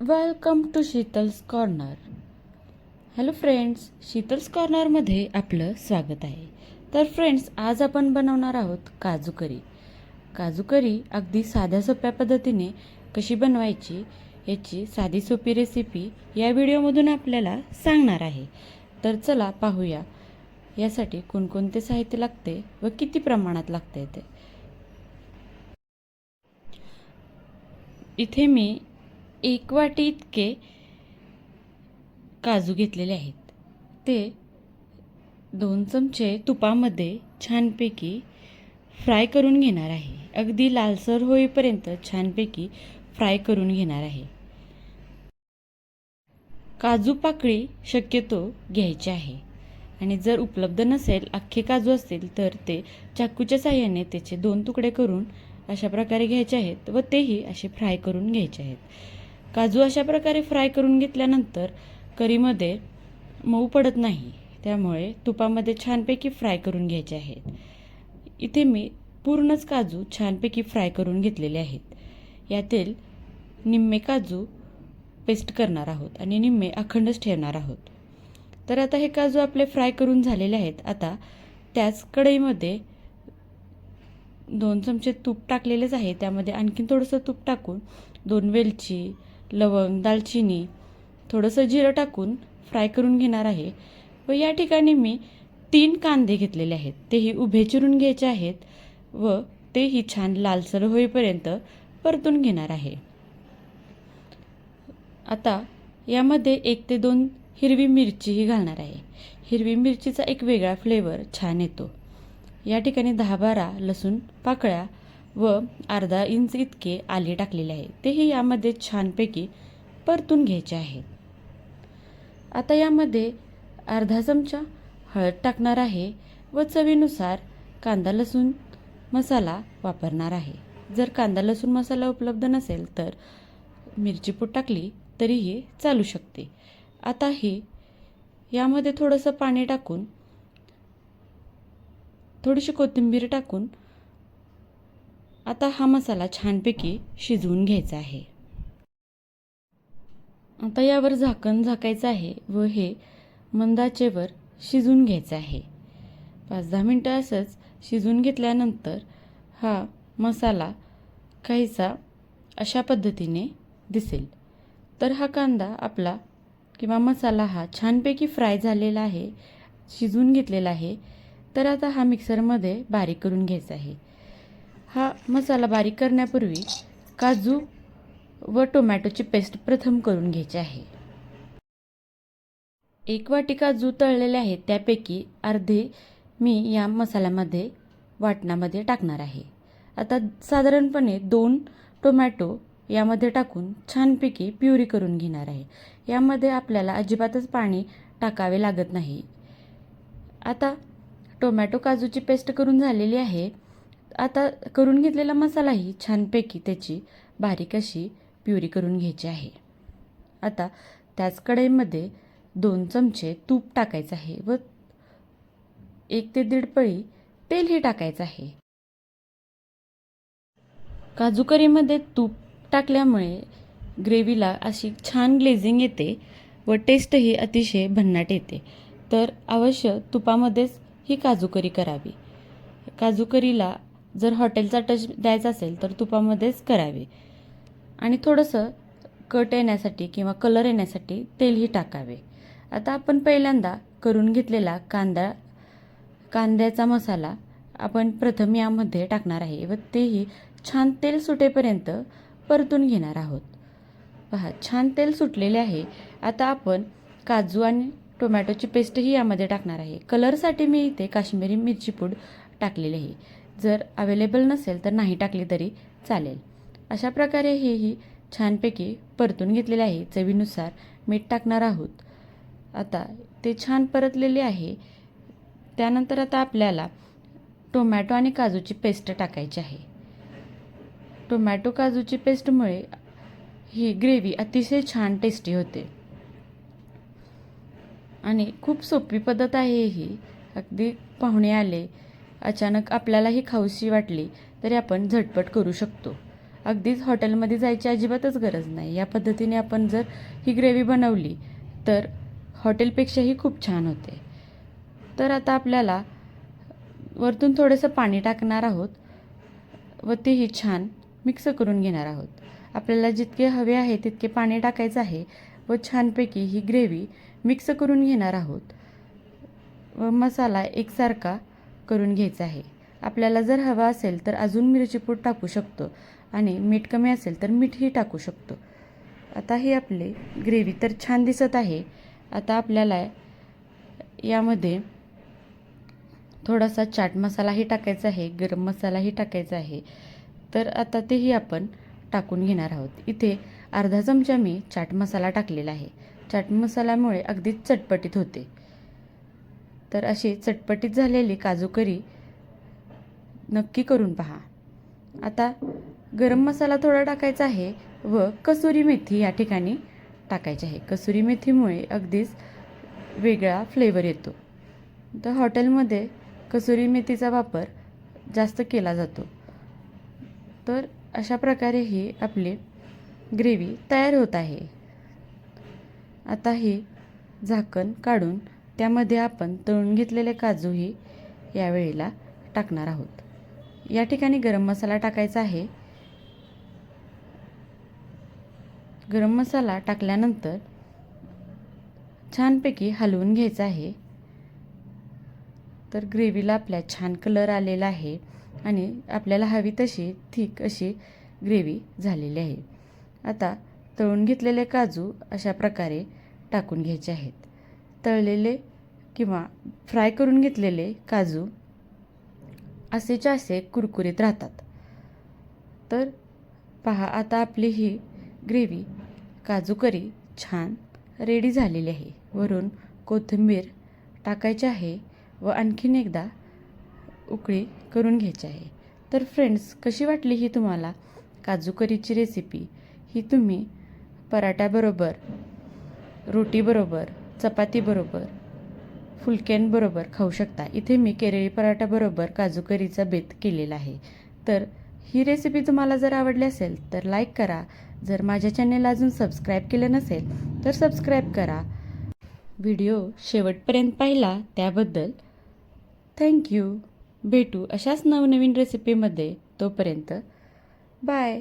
Welcome to Sheetal's corner hello friends Sheetal's कॉर्नरमध्ये आपलं स्वागत आहे. तर फ्रेंड्स आज आपण बनवणार आहोत काजू करी. काजू करी अगदी साध्या सोप्या पद्धतीने कशी बनवायची याची साधी सोपी रेसिपी या व्हिडिओमधून आपल्याला सांगणार आहे. तर चला पाहूया. यासाठी कोणकोणते साहित्य लागते व किती प्रमाणात लागते ते. इथे मी एक वाटी इतके काजू घेतलेले आहेत. ते दोन चमचे तुपामध्ये छानपैकी फ्राय करून घेणार आहे. अगदी लालसर होईपर्यंत छानपैकी फ्राय करून घेणार आहे. काजू पाकळी शक्यतो घ्यायची आहे. आणि जर उपलब्ध नसेल अख्खे काजू असतील तर ते चाकूच्या साह्याने त्याचे दोन तुकडे करून अशा प्रकारे घ्यायचे आहेत व तेही असे फ्राय करून घ्यायचे आहेत. काजू अशा प्रकारे फ्राय करून घेतल्यानंतर करीमध्ये मऊ पडत नाही. त्यामुळे तुपामध्ये छानपैकी फ्राय करून घ्यायचे आहेत. इथे मी पूर्णच काजू छानपैकी फ्राय करून घेतलेले आहेत. यातील निम्मे काजू पेस्ट करणार आहोत आणि निम्मे अखंडच ठेवणार आहोत. तर आता हे काजू आपले फ्राय करून झालेले आहेत. आता त्याच कढईमध्ये दोन चमचे तूप टाकलेलेच आहे. त्यामध्ये आणखीन थोडंसं तूप टाकून दोन वेलची लवंग दालचिनी थोडंसं जिरं टाकून फ्राय करून घेणार आहे. व या ठिकाणी मी तीन कांदे घेतलेले आहेत. तेही उभे चिरून घ्यायचे आहेत व तेही छान लालसर होईपर्यंत परतून घेणार आहे. आता यामध्ये एक ते दोन हिरवी मिरचीही घालणार आहे. हिरवी मिरचीचा एक वेगळा फ्लेवर छान येतो. या ठिकाणी दहा बारा लसूण पाकळ्या व अर्धा इंच इतके आले टाकलेले आहे. तेही यामध्ये छानपैकी परतून घ्यायचे आहे. आता यामध्ये अर्धा चमचा हळद टाकणार आहे व चवीनुसार कांदा लसूण मसाला वापरणार आहे. जर कांदा लसूण मसाला उपलब्ध नसेल तर मिरचीपूड टाकली तरीही चालू शकते. आता हे यामध्ये थोडंसं पाणी टाकून थोडीशी कोथिंबीर टाकून आता हा मसाला छानपैकी शिजवून घ्यायचा आहे. आता यावर झाकण झाकायचं आहे व हे मंदाचेवर शिजून घ्यायचं आहे. पाच दहा मिनटं असंच शिजून घेतल्यानंतर हा मसाला काहीसा अशा पद्धतीने दिसेल. तर हा कांदा आपला किंवा मसाला हा छानपैकी फ्राय झालेला आहे शिजवून घेतलेला आहे. तर आता हा मिक्सरमध्ये बारीक करून घ्यायचा आहे. हा मसाला बारीक करण्यापूर्वी काजू व टोमॅटोची पेस्ट प्रथम करून घ्यायची आहे. एक वाटी काजू तळलेले आहेत त्यापैकी अर्धे मी या मसाल्यामध्ये वाटणामध्ये टाकणार आहे. आता साधारणपणे दोन टोमॅटो यामध्ये टाकून छानपैकी प्युरी करून घेणार आहे. यामध्ये आपल्याला अजिबातच पाणी टाकावे लागत नाही. आता टोमॅटो काजूची पेस्ट करून झालेली आहे. आता करून घेतलेला मसालाही छानपैकी त्याची बारीक अशी प्युरी करून घ्यायची आहे. आता त्याच कढईमध्ये दोन चमचे तूप टाकायचं आहे व एक ते दीड पळी तेलही टाकायचं आहे. काजू करीमध्ये तूप टाकल्यामुळे ग्रेव्हीला अशी छान ग्लेझिंग येते व टेस्टही अतिशय भन्नाट येते. तर अवश्य तुपामध्येच ही काजू करी करावी. काजू करीला जर हॉटेलचा टच द्यायचा असेल तर तुपामध्येच करावे. आणि थोडंसं कट येण्यासाठी किंवा कलर येण्यासाठी तेलही टाकावे. आता आपण पहिल्यांदा करून घेतलेला कांदा कांद्याचा मसाला आपण प्रथम यामध्ये टाकणार आहे व तेही छान तेल सुटेपर्यंत परतून घेणार आहोत. पहा छान तेल सुटलेले आहे. आता आपण काजू आणि टोमॅटोची पेस्टही यामध्ये टाकणार आहे. कलरसाठी मी इथे काश्मीरी मिरची पूड टाकलेली आहे. जर अवेलेबल नसेल तर नाही टाकली तरी चालेल. अशा प्रकारे हेही छानपैकी परतून घेतलेले आहे. चवीनुसार मीठ टाकणार आहोत. आता ते छान परतलेले आहे. त्यानंतर आता आपल्याला टोमॅटो आणि काजूची पेस्ट टाकायची आहे. टोमॅटो काजूची पेस्टमुळे ही ग्रेव्ही अतिशय छान टेस्टी होते. आणि खूप सोपी पद्धत आहे ही. अगदी पाहुणे आले अचानक आपल्यालाही खाऊशी वाटली तरी आपण झटपट करू शकतो. अगदीच हॉटेलमध्ये जायची अजिबातच गरज नाही. या पद्धतीने आपण जर ही ग्रेव्ही बनवली तर हॉटेलपेक्षाही खूप छान होते. तर आता आपल्याला वरतून थोडंसं पाणी टाकणार आहोत व तेही छान मिक्स करून घेणार आहोत. आपल्याला जितके हवे आहे तितके पाणी टाकायचं आहे व छानपैकी ही ग्रेव्ही मिक्स करून घेणार आहोत. व मसाला एकसारखा करून घ्यायचं आहे. आपल्याला जर हवा असेल तर अजून मिरचीपूड टाकू शकतो आणि मीठ कमी असेल तर मीठही टाकू शकतो. आता ही आपले ग्रेव्ही तर छान दिसत आहे. आता आपल्याला यामध्ये थोडासा चाट मसालाही टाकायचा आहे गरम मसालाही टाकायचा आहे. तर आता तेही आपण टाकून घेणार आहोत. इथे अर्धा चमचा मी चाट मसाला टाकलेला आहे. चाट मसाल्यामुळे अगदीच चटपटीत होते. तर अशी चटपटीत झालेली काजू करी नक्की करून पहा. आता गरम मसाला थोडा टाकायचा आहे व कसुरी मेथी या ठिकाणी टाकायची आहे. कसुरी मेथीमुळे अगदीच वेगळा फ्लेवर येतो. तर हॉटेलमध्ये कसुरी मेथीचा वापर जास्त केला जातो. तर अशा प्रकारे ही आपली ग्रेव्ही तयार होत आहे. आता ही झाकण काढून त्यामध्ये आपण तळून घेतलेले काजूही यावेळेला टाकणार आहोत. या ठिकाणी गरम मसाला टाकायचा आहे. गरम मसाला टाकल्यानंतर छानपैकी हलवून घ्यायचं आहे. तर ग्रेव्हीला आपल्या छान कलर आलेला आहे आणि आपल्याला हवी तशी थिक अशी ग्रेव्ही झालेली आहे. आता तळून घेतलेले काजू अशा प्रकारे टाकून घ्यायचे आहेत. तळलेले किंवा फ्राय करून घेतलेले काजू असेच्या असे कुरकुरीत राहतात. तर पहा आता आपली ही ग्रेव्ही काजू करी छान रेडी झालेली आहे. वरून कोथिंबीर टाकायची आहे व आणखीन एकदा उकळी करून घ्यायची आहे. तर फ्रेंड्स कशी वाटली ही तुम्हाला काजू करीची रेसिपी ही तुम्ही पराठ्याबरोबर रोटीबरोबर चपातीबरोबर फुलक्यांबरोबर खाऊ शकता. इथे मी केरळी पराठाबरोबर काजू करीचा बेत केलेला आहे. तर ही रेसिपी तुम्हाला जर आवडली असेल तर लाईक करा. जर माझ्या चॅनेलला अजून सबस्क्राईब केलं नसेल तर सबस्क्राईब करा. व्हिडिओ शेवटपर्यंत पाहिला त्याबद्दल थँक्यू भेटू अशाच नवनवीन रेसिपीमध्ये तोपर्यंत. बाय